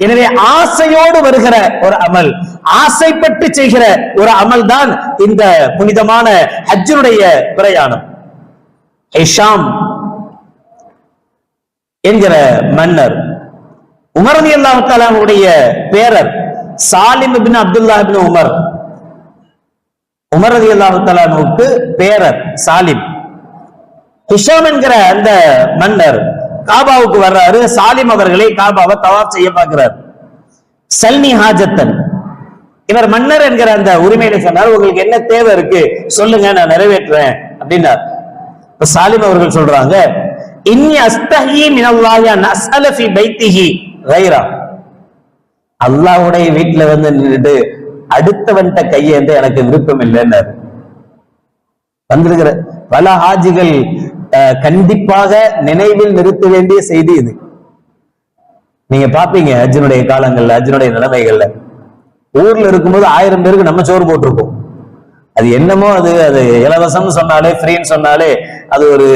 எனவே ஆசையோடு வருகிற ஒரு அமல் ஆசைப்பட்டு செய்கிற ஒரு அமல் தான் இந்த புனிதமான ஹஜ்ஜனுடைய பிரயாணம். ஹிஷாம் என்கிற மன்னர் உமர் அலி அல்லாஹாலுடைய பேரர் Salim bin Abdullah bin Umar. உமரதி அல்லாஹு அல்லாஹாலுக்கு பேரர் சாலிம். ஹிஷாம் என்கிற அந்த மன்னர் காபாவுக்கு வர்றாரு சாலிம் அவர்களை காபாவை தவாப் செய்ய பார்க்கிறார். சல்னி ஹாஜத்தன். இவர் மன்னர் என்கிற அந்த உரிமையில சொன்னார் உங்களுக்கு என்ன தேவை இருக்கு? சொல்லுங்க நான் நிறைவேற்றுறேன் அப்படின்னார். இப்ப சாலிம் அவர்கள் சொல்றாங்க இன்னி அஸ்தஹி மினல்லாஹி நஸ்அல ஃபி பைத்திஹி கைரா. அல்லாஹ்வுடைய வீட்டுல வந்து நின்னுட்டு அடுத்தவன்ட்ட கையேந்த எனக்கு விருப்பம் இல்லைன்னாரு. வந்திருக்கிற பல ஹாஜிகள் கண்டிப்பாக நினைவில் நிறுத்த வேண்டிய செய்தி இது. நீங்க பாப்பீங்க அர்ஜுனுடைய காலங்கள்ல அர்ஜுனுடைய நிலைமைகள்ல. ஊர்ல இருக்கும்போது ஆயிரம் பேருக்கு நம்ம சோறு போட்டிருப்போம். அது என்னமோ அது அது இலவசம்னு சொன்னாலே ஃப்ரீன்னு சொன்னாலே அது ஒரு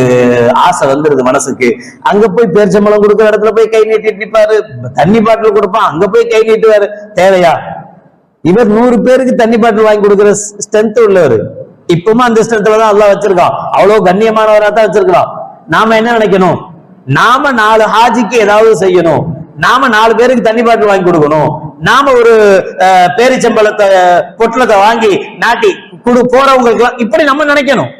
ஆசை வந்துருது மனசுக்கு. அங்க போய் பேர்ச்சம்பளம் கொடுக்குற இடத்துல போய் கை நீட்டிட்டு நிற்பாரு தண்ணி பாட்டில் கொடுப்பான் அங்க போய் கை நீட்டுவாரு. தேவையா? இவர் நூறு பேருக்கு தண்ணி பாட்டில் வாங்கி கொடுக்குற ஸ்ட்ரென்த் உள்ளவர். இப்பவும் அந்த இஷ்டத்துலதான் தான் அல்லாஹ் வச்சிருக்கான் அவ்வளவு கண்ணியமானவரா தான் வச்சிருக்கலாம் நாம என்ன நினைக்கணும்? நாம நாலு ஹாஜிக்கு ஏதாவது செய்யணும். நாம நாலு பேருக்கு தண்ணி பாட்டில் வாங்கி கொடுக்கணும். நாம ஒரு பேரிச்சம்பளத்தை பேரிச்சம்பழத்தை பொட்டலத்தை வாங்கி நாட்டி குடு போறவங்களுக்கு இப்படி நம்ம நினைக்கணும்.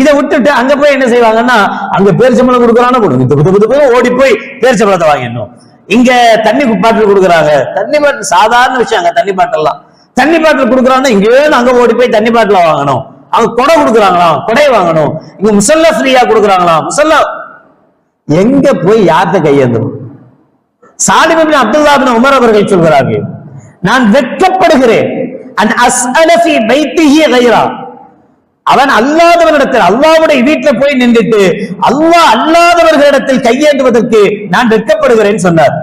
இதை விட்டுட்டு அங்க போய் என்ன செய்வாங்கன்னா அங்க பேரிச்சம்பழம் கொடுக்குறான்னு கொடுங்க ஓடி போய் பேரிச்சம்பழத்தை வாங்கிடணும். இங்க தண்ணி பாட்டில் கொடுக்குறாங்க. தண்ணி பாட்டில் சாதாரண விஷயம் அங்க தண்ணி பாட்டிலாம் தண்ணி பாட்டில் கொடுக்குறாங்கன்னா இங்கேயே அங்க ஓடி போய் தண்ணி பாட்டில் வாங்கணும். அவங்க கொடை கொடுக்குறாங்களாம் கொடை வாங்கணும். இங்க முசல்லா ஃப்ரீயா கொடுக்குறாங்களாம். முசல்லா எங்க போய் யார்கிட்ட கையேந்தணும் சாலிபின் அப்துல்லா பின் உமர் அவர்கள் சொல்கிறார்கள் நான் வெட்கப்படுகிறேன். அவன் அல்லாதவனிடத்தில் அல்லாவுடைய வீட்டுல போய் நின்றுட்டு அல்லாஹ் அல்லாதவர்களிடத்தில் கையேந்துவதற்கு நான் வெட்கப்படுகிறேன் சொன்னார்.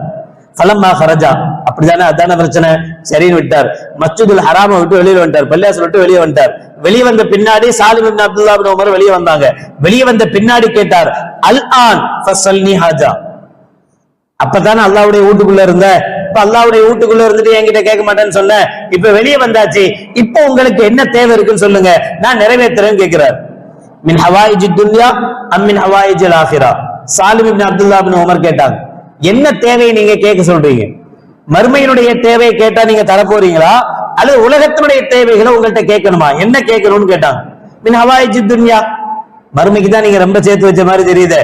ஃபலம்மா ஹரஜா. அப்படிதானே? அதான பிரச்சனை? சரின்னு விட்டார். மச்சுதுல் ஹராம விட்டு வெளியே வந்துட்டார். பள்ளியாசல் விட்டு வெளியே வந்துட்டார். வெளியே வந்த பின்னாடி Salim ibn Abdullah ibn Umar வெளியே வந்தாங்க. வெளியே வந்த பின்னாடி கேட்டார் அல் ஆன் ஃபஸல்னி ஹாஜா. அப்பதானே அல்லாவுடைய வீட்டுக்குள்ள இருந்த. இப்ப அல்லாவுடைய வீட்டுக்குள்ள இருந்துட்டு என்கிட்ட கேட்க மாட்டேன்னு சொன்ன இப்ப வெளியே வந்தாச்சு. இப்ப உங்களுக்கு என்ன தேவை இருக்குன்னு சொல்லுங்க. நான் நிறைவேற்றுறேன்னு கேட்கிறார். மின் ஹவாயிஜி துன்யா அம் மின் ஹவாயிஜ் ஆஹிரா Salim ibn Abdullah ibn Umar கேட்டாங்க. என்ன தேவையை நீங்க கேட்க சொல்றீங்க? மறுமையினுடைய தேவையை கேட்டா நீங்க தர போறீங்களா அல்லது உலகத்தினுடைய தேவைகளை உங்கள்கிட்ட கேட்கணுமா? என்ன கேட்கணும்னு கேட்டாங்க மின் ஹவாயிஜ் துன்யா. மறுமைக்கு தான் நீங்க ரொம்ப சேர்த்து வச்ச மாதிரி தெரியுது.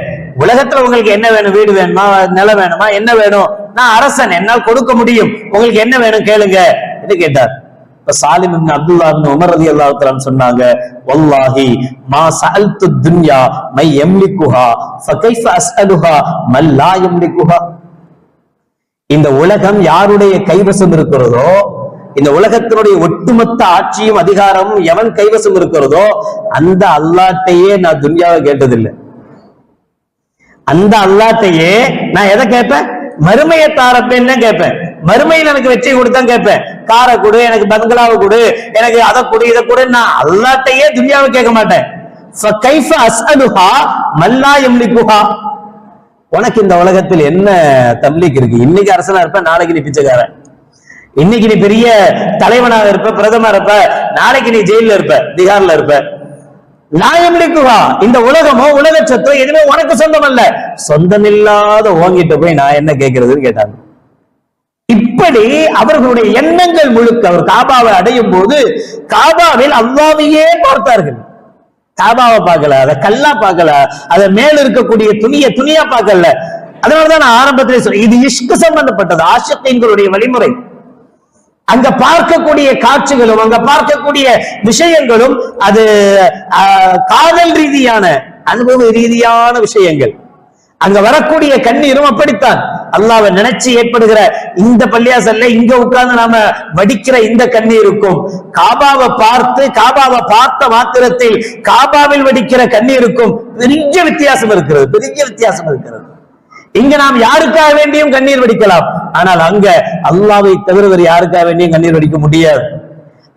உலகத்துல உங்களுக்கு என்ன வேணும்? வீடு வேணுமா? நிலம் வேணுமா? என்ன வேணும்? நான் அரசன் என்னால் கொடுக்க முடியும். உங்களுக்கு என்ன வேணும் கேளுங்க என்று கேட்டார். இப்ப Salim ibn Abdullah ibn Umar ரலியல்லாஹு தஆலா சொன்னாங்க வல்லாஹி மா சஅல்து துன்யா மை யம்லிகுஹா ஃபகைஃப அஸ்அலுஹா மல் லா யம்லிகுஹா இந்த உலகம் யாருடைய கைவசம் இருக்கிறதோ இந்த உலகத்தினுடைய ஒட்டுமொத்த ஆட்சியும் அதிகாரமும் எவன் கைவசம் இருக்கிறதோ அந்த அல்லாட்டையே நான் துன்யாவை கேட்டதில்லை. அந்த அல்லாட்டையே நான் எதை கேட்பேன்? மறுமையை தாரப்பேன்னு தான் கேட்பேன். மறுமையில் எனக்கு வெற்றி கொடுத்தான் கேட்பேன். காரை கொடு எனக்கு பங்களாவை கொடு எனக்கு அதை கொடு இதை கொடு. நான் அல்லாட்டையே துன்யாவை கேட்க மாட்டேன். மல்லா எம்லிக்குஹா உனக்கு இந்த உலகத்தில் என்ன தம்பிக்கு இருக்கு? இன்னைக்கு அரசனா இருப்பேன் நாளைக்கு நீ பிச்சைக்காரன். இன்னைக்கு நீ பெரிய தலைவனாக இருப்ப பிரதமர் இருப்ப நாளைக்கு நீ ஜெயில இருப்ப திகார்ல இருப்ப. நியாயமிக்குவா இந்த உலகமோ உலக சொத்தோ எதுவுமே உனக்கு சொந்தம் அல்ல சொந்தமில்லாத ஓங்கிட்ட போய் நான் என்ன கேட்கறதுன்னு கேட்டாங்க. இப்படி அவர்களுடைய எண்ணங்கள் முழுக்க அவர் காபாவை அடையும் போது காபாவில் அவ்வாவையே பார்த்தார்கள். காபாவை பார்க்கல அதை கல்லா பார்க்கல அதை மேல இருக்கக்கூடிய துணிய துணியா பார்க்கல. அதனாலதான் நான் ஆரம்பத்திலே சொல்றேன் இது இஷ்கு சம்பந்தப்பட்டது ஆஷத்தின்களுடைய வழிமுறை. அங்க பார்க்கக்கூடிய காட்சிகளும் அங்க பார்க்கக்கூடிய விஷயங்களும் அது ஆஹ், காதல் ரீதியான அனுபவ ரீதியான விஷயங்கள். அங்க வரக்கூடிய கண்ணீரும் அப்படித்தான். அல்லாவை நினைச்சு ஏற்படுகிற இந்த பள்ளியாசல்ல இங்க உட்கார்ந்து நாம வடிக்கிற இந்த கண்ணீருக்கும் காபாவை பார்த்து காபாவை பார்த்த மாத்திரத்தில் காபாவில் வடிக்கிற கண்ணீருக்கும் பெரிய வித்தியாசம் இருக்கிறது பெரிய வித்தியாசம் இருக்கிறது. இங்க நாம் யாருக்காக வேண்டியும் கண்ணீர் வடிக்கலாம். ஆனால் அங்க அல்லாவை தவிர வேறு யாருக்காக வேண்டியும் கண்ணீர் வடிக்க முடியாது.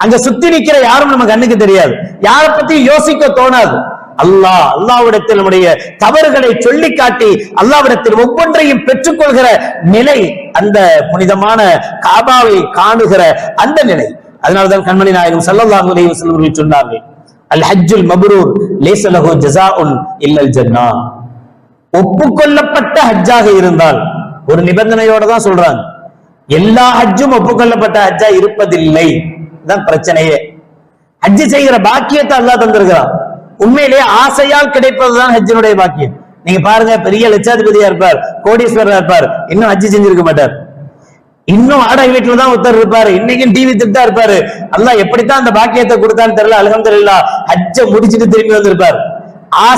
அங்க சுத்தி நிக்கிற யாரும் நம்ம கண்ணுக்கு தெரியாது. யாரை பத்தி யோசிக்க தோணாது. அல்லாஹ் அல்லாவிடத்தில் நம்முடைய தவறுகளை சொல்லி காட்டி அல்லாவிடத்தில் ஒவ்வொன்றையும் பெற்றுக்கொள்கிற நிலை அந்த புனிதமான காபாவை காணுகிற அந்த நிலை. அதனால்தான் கண்மணி நாயகம் செல்லல்லா அலைஹி வஸல்லம் சொன்னார்கள் அல் ஹஜ்ஜுல் மப்ரூர் லேசலஹு லஹு ஜஸாஉன் இல்லல் ஜன்னா. ஒப்புக்கொள்ளப்பட்ட ஹஜ்ஜாக இருந்தால் ஒரு நிபந்தனையோட தான் சொல்றாங்க. எல்லா ஹஜ்ஜும் ஒப்புக்கொள்ளப்பட்ட ஹஜ்ஜா இருப்பதில்லை. தான் பிரச்சனையே. ஹஜ்ஜு செய்கிற பாக்கியத்தை அல்லாஹ் தந்திருக்கிறான். உண்மையிலேயே ஆசையால் கிடைப்பதுதான் ஹஜ்ஜினுடைய பாக்கியம். நீங்க பாருங்க பெரிய லட்சாதிபதியா இருப்பார் கோடீஸ்வரர் இருப்பார் இன்னும் ஹஜ்ஜு செஞ்சிருக்க மாட்டார். இன்னும் வாடகை வீட்டுல தான் ஒருத்தர் இருப்பாரு இன்னைக்கும் டிவி திட்டா இருப்பாரு. அல்லாஹ் எப்படித்தான் அந்த பாக்கியத்தை கொடுத்தான்னு தெரியல அல்ஹம்துலில்லாஹ் ஹஜ்ஜ முடிச்சிட்டு திரும்பி வந்திருப்பார்.